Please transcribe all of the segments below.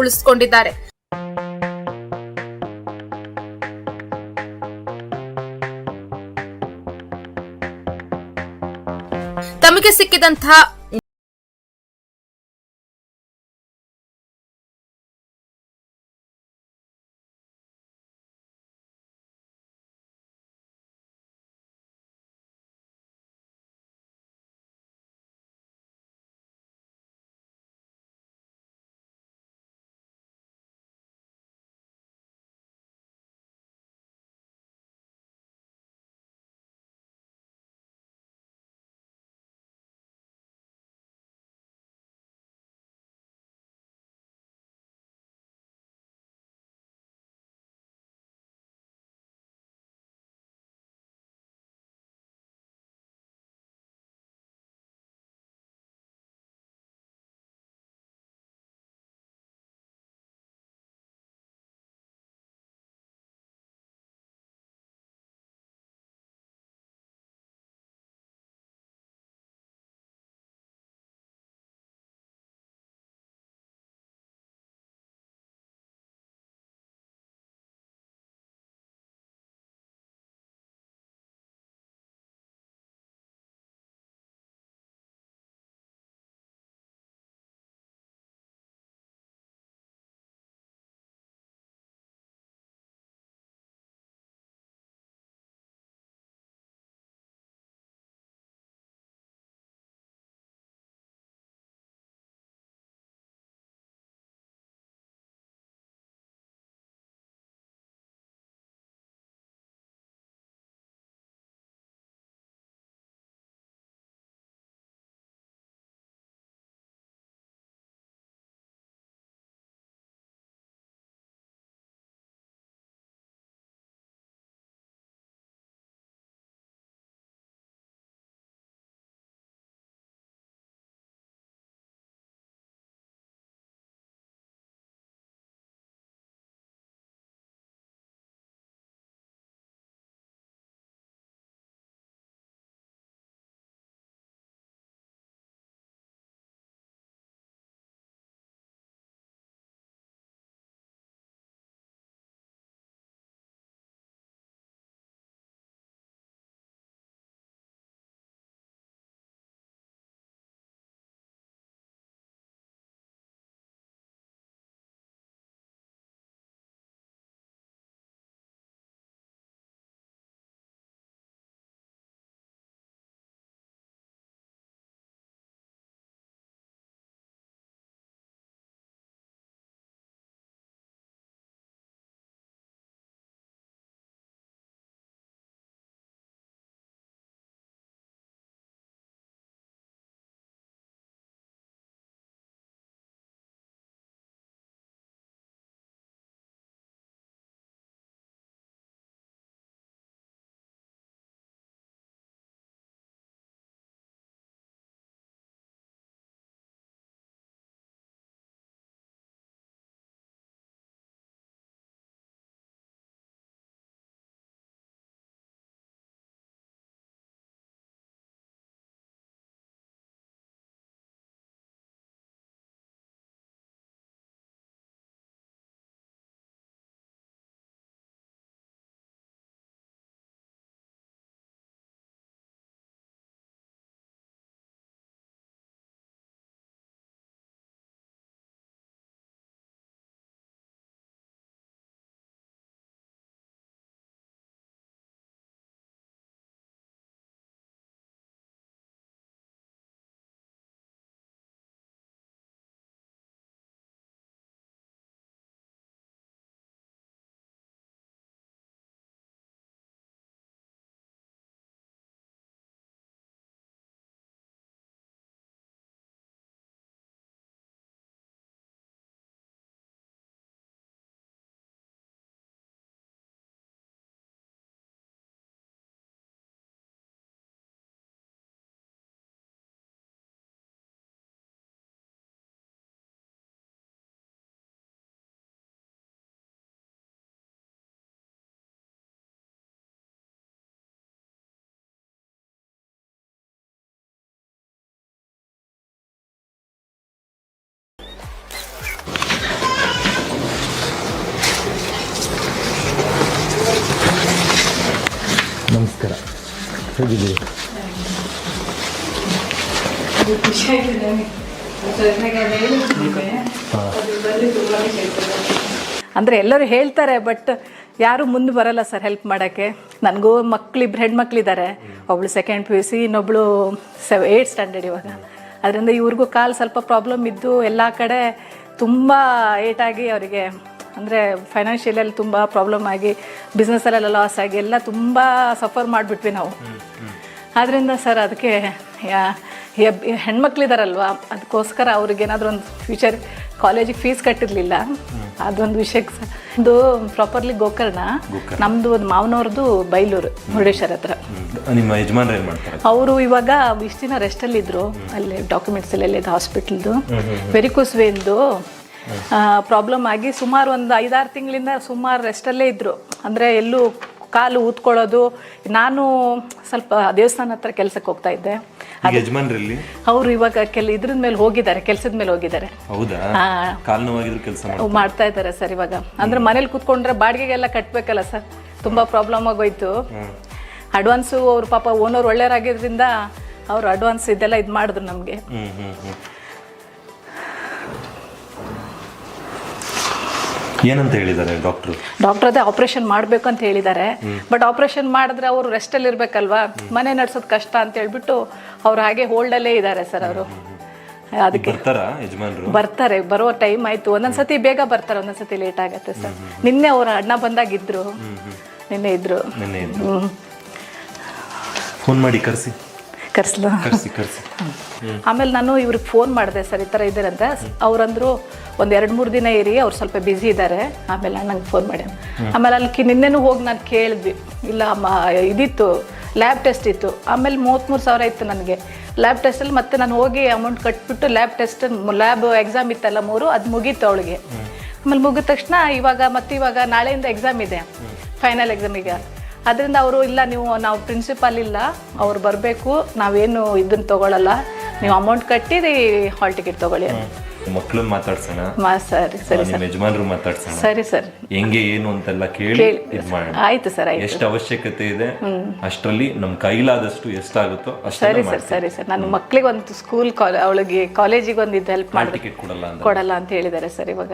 ಉಳಿಸಿಕೊಂಡಿದ್ದಾರೆ. ತಮಗೆ ಸಿಕ್ಕಿದಂತಹ ಹೇಗಿದ್ದೀರಿ ಅಂದರೆ ಎಲ್ಲರೂ ಹೇಳ್ತಾರೆ ಬಟ್ ಯಾರು ಮುಂದೆ ಬರಲ್ಲ ಸರ್ ಹೆಲ್ಪ್ ಮಾಡೋಕ್ಕೆ. ನನಗೂ ಮಕ್ಳಿಬ್ರು ಹೆಣ್ಮಕ್ಳಿದ್ದಾರೆ ಒಬ್ಳು ಸೆಕೆಂಡ್ ಪಿ ಯು ಸಿ ಇನ್ನೊಬ್ಳು ಸೆವ್ ಏಯ್ಟ್ ಸ್ಟ್ಯಾಂಡರ್ಡ್ ಇವಾಗ. ಅದರಿಂದ ಇವ್ರಿಗೂ ಕಾಲು ಸ್ವಲ್ಪ ಪ್ರಾಬ್ಲಮ್ ಇದ್ದು ಎಲ್ಲ ಕಡೆ ತುಂಬ ಏಟಾಗಿ ಅವರಿಗೆ ಅಂದರೆ ಫೈನಾನ್ಷಿಯಲಲ್ಲಿ ತುಂಬ ಪ್ರಾಬ್ಲಮ್ ಆಗಿ ಬಿಸ್ನೆಸ್ಸಲ್ಲೆಲ್ಲ ಲಾಸ್ ಆಗಿ ಎಲ್ಲ ತುಂಬ ಸಫರ್ ಮಾಡಿಬಿಟ್ವಿ ನಾವು. ಆದ್ದರಿಂದ ಸರ್ ಅದಕ್ಕೆ ಹೆಣ್ಮಕ್ಳಿದಾರಲ್ವಾ? ಅದಕ್ಕೋಸ್ಕರ ಅವ್ರಿಗೆ ಏನಾದರೂ ಒಂದು ಫ್ಯೂಚರ್ ಕಾಲೇಜಿಗೆ ಫೀಸ್ ಕಟ್ಟಿರಲಿಲ್ಲ. ಅದೊಂದು ವಿಷಯಕ್ಕೆ ಸರ್ ಇದು ಪ್ರಾಪರ್ಲಿ ಗೋಕರ್ಣ. ನಮ್ಮದು ಒಂದು ಮಾವನವ್ರದ್ದು ಬೈಲೂರು ಮುರುಡೇಶ್ವರ ಹತ್ರ. ನಿಮ್ಮ ಯಜಮಾನ್ರು ಏನು ಮಾಡ್ತಾರೆ? ಅವರು ಇವಾಗ ಇಷ್ಟು ದಿನ ರೆಸ್ಟಲ್ಲಿದ್ದರು ಅಲ್ಲಿ ಡಾಕ್ಯುಮೆಂಟ್ಸ್ ಅಲ್ಲಿ ಹಾಸ್ಪಿಟ್ಲ್ದು ಹಾಸ್ಪಿಟಲ್ದು ವೆರಿಕೋಸ್ ವೇನ್ದು ಪ್ರಾಬ್ಲಮ್ ಆಗಿ ಸುಮಾರು ಒಂದು ಐದಾರು ತಿಂಗಳಿಂದ ಸುಮಾರು ರೆಸ್ಟಲ್ಲೇ ಇದ್ದರು ಅಂದರೆ ಎಲ್ಲೂ ಕಾಲು ಊದ್ಕೊಳ್ಳೋದು. ನಾನು ಸ್ವಲ್ಪ ದೇವಸ್ಥಾನ ಹತ್ರ ಕೆಲಸಕ್ಕೆ ಹೋಗ್ತಾ ಇದ್ದೆ. ಯಜಮಾನ್ರಲ್ಲಿ? ಅವರು ಇವಾಗ ಕೆಲ ಇದ್ರ ಮೇಲೆ ಹೋಗಿದ್ದಾರೆ ಕೆಲಸದ ಮೇಲೆ ಹೋಗಿದ್ದಾರೆ. ಹೌದಾ? ಹಾ. ಕಾಲು ನೋವಾಗಿದ್ರು ಕೆಲಸ ಮಾಡ್ತಾ ಇದ್ದಾರೆ. ಸರ್ ಇವಾಗ. ಅಂದ್ರೆ ಮನೇಲಿ ಕೂತ್ಕೊಂಡ್ರೆ ಬಾಡಿಗೆಗೆಲ್ಲ ಕಟ್ಟಬೇಕಲ್ಲ ಸರ್. ತುಂಬಾ ಪ್ರಾಬ್ಲಮ್ ಆಗೋಯ್ತು. ಅಡ್ವಾನ್ಸು ಅವ್ರ ಪಾಪ ಓನರ್ ಒಳ್ಳೆಯರಾಗಿದ್ರಿಂದ ಅವರು ಅಡ್ವಾನ್ಸ್ ಇದೆಲ್ಲ ಇದು ಮಾಡಿದ್ರು ನಮಗೆ. ಏನಂತ ಹೇಳಿದ್ದಾರೆ ಡಾಕ್ಟರ್? ಡಾಕ್ಟರ್ ಅದೇ ಆಪರೇಷನ್ ಮಾಡಬೇಕು ಅಂತ ಹೇಳಿದ್ದಾರೆ ಬಟ್ ಆಪರೇಷನ್ ಮಾಡಿದ್ರೆ ಅವರು ರೆಸ್ಟಲ್ಲಿ ಇರಬೇಕಲ್ವಾ? ಮನೆ ನಡ್ಸೋದು ಕಷ್ಟ ಅಂತ ಹೇಳ್ಬಿಟ್ಟು ಅವ್ರು ಹಾಗೆ ಹೋಲ್ಡಲ್ಲೇ ಇದ್ದಾರೆ ಸರ್ ಅವರು. ಅದಕ್ಕೆ ಬರ್ತಾರಾ ಬರ್ತಾರೆ ಬರೋ ಟೈಮ್ ಆಯ್ತು. ಒಂದೊಂದ್ಸತಿ ಬೇಗ ಬರ್ತಾರೆ ಒಂದೊಂದ್ಸತಿ ಲೇಟ್ ಆಗತ್ತೆ ಸರ್. ನಿನ್ನೆ ಅವ್ರ ಅಣ್ಣ ಬಂದಾಗಿದ್ರು ನಿನ್ನೆ ಇದ್ರು. ನಿನ್ನೆ ಹ್ಮ್. ಫೋನ್ ಮಾಡಿ ಕರ್ಸಿ. ಕರ್ಸ್ಲ. ಕರ್ಸಿ ಕರ್ಸಿ. ಆಮೇಲೆ ನಾನು ಇವ್ರಿಗೆ ಫೋನ್ ಮಾಡಿದೆ ಸರ್ ಈ ಥರ ಇದ್ದಾರೆ ಅಂತ ಅವ್ರಂದ್ರು ಒಂದು ಎರಡು ಮೂರು ದಿನ ಇರಿ ಅವ್ರು ಸ್ವಲ್ಪ ಬ್ಯುಸಿ ಇದ್ದಾರೆ ಆಮೇಲೆ ನಂಗೆ ಫೋನ್ ಮಾಡಿ ಆಮೇಲೆ ಅಲ್ಲಿ ನಿನ್ನೆನು ನಿನ್ನೆನೂ ಹೋಗಿ ನಾನು ಕೇಳಿದ್ವಿ. ಇಲ್ಲ ಅಮ್ಮ ಇದಿತ್ತು ಲ್ಯಾಬ್ ಟೆಸ್ಟ್ ಇತ್ತು. ಆಮೇಲೆ ಮೂವತ್ತ್ಮೂರು ಸಾವಿರ ಇತ್ತು ನನಗೆ. ಲ್ಯಾಬ್ ಟೆಸ್ಟಲ್ಲಿ ಮತ್ತೆ ನಾನು ಹೋಗಿ ಅಮೌಂಟ್ ಕಟ್ಬಿಟ್ಟು ಲ್ಯಾಬ್ ಟೆಸ್ಟ್ ಲ್ಯಾಬ್ ಎಕ್ಸಾಮ್ ಇತ್ತಲ್ಲ ಮೂರು ಅದು ಮುಗೀತು ಅವಳಿಗೆ. ಆಮೇಲೆ ಮುಗಿದ ತಕ್ಷಣ ಇವಾಗ ಮತ್ತೆ ಇವಾಗ ನಾಳೆಯಿಂದ ಎಕ್ಸಾಮ್ ಇದೆ. ಫೈನಲ್ ಎಕ್ಸಾಮ್ ಈಗ. ಅದರಿಂದ ಅವರು ಇಲ್ಲ ನೀವು ನಾವು ಪ್ರಿನ್ಸಿಪಾಲ್ ಇಲ್ಲ ಅವ್ರು ಬರಬೇಕು ನಾವೇನು ಇದನ್ನ ತಗೊಳ್ಳಲ್ಲ ನೀವು ಅಮೌಂಟ್ ಕಟ್ಟಿ ಹಾಲ್ ಟಿಕೆಟ್ ತಗೊಳ್ಳಿ ಅಂತ. ಮಕ್ಳನ್ನ ಮಾತಾಡ್ಸೋಣ? ಮಾ ಸರಿ ಸರಿ ಯಜಮಾನ್ರು ಮಾತಾಡ್ಸೋಣ? ಸರಿ ಸರ್. ಹೆಂಗೆ ಏನು ಅಂತೆಲ್ಲ ಕೇಳಿ ಇದ್ ಮಾಡೋಣ. ಆಯ್ತು ಸರ್ ಆಯ್ತು. ಎಷ್ಟು ಅವಶ್ಯಕತೆ ಇದೆ ಅಷ್ಟರಲ್ಲಿ ನಮ್ಮ ಕೈಲಾದಷ್ಟು ಎಷ್ಟಾಗುತ್ತೋ ಸರಿ ಸರ್ ಸರಿ ಸರ್. ನಾನು ಮಕ್ಕಳಿಗೆ ಒಂದು ಸ್ಕೂಲ್ ಕಾಲೇ ಅವಳಿಗೆ ಕಾಲೇಜಿಗೆ ಒಂದು ಇದು ಹೆಲ್ಪ್ ಮಾಡಿ ಟಿಕೆಟ್ ಕೊಡಲ್ಲ ಅಂತ ಕೊಡಲ್ಲ ಅಂತ ಹೇಳಿದ್ದಾರೆ ಸರ್ ಇವಾಗ.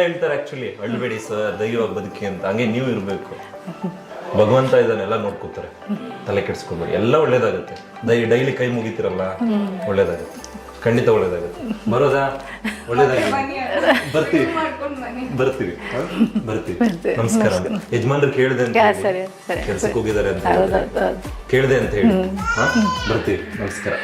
ಹೇಳ್ತಾರೆ ಆಕ್ಚುಲಿ ಅಳ್ಬೇಡಿ ಸರ್ ದೈವ ಬದುಕಿ ಅಂತ. ಹಂಗೆ ನೀವು ಇರಬೇಕು. ಭಗವಂತ ಇದನ್ನೆಲ್ಲ ನೋಡ್ಕೋತಾರೆ. ತಲೆ ಕೆಡಿಸ್ಕೊಬೇಡಿ ಎಲ್ಲ ಒಳ್ಳೇದಾಗುತ್ತೆ. ದೈ ಡೈಲಿ ಕೈ ಮುಗಿತಿರಲ್ಲ ಒಳ್ಳೇದಾಗುತ್ತೆ. ಖಂಡಿತ ಒಳ್ಳೇದಾಗುತ್ತೆ. ಬರೋದಾ? ಒಳ್ಳೇದಾಗುತ್ತೆ. ಬರ್ತೀವಿ. ಬರ್ತೀವಿ? ಬರ್ತೀವಿ. ನಮಸ್ಕಾರ. ಯಜಮಾನ್ರು ಕೇಳಿದೆ ಅಂತ ಕೆಲ್ಸಕ್ಕೆ ಹೋಗಿದ್ದಾರೆ ಅಂತ ಕೇಳಿದೆ ಅಂತ ಹೇಳಿ? ಬರ್ತೀವಿ. ನಮಸ್ಕಾರ.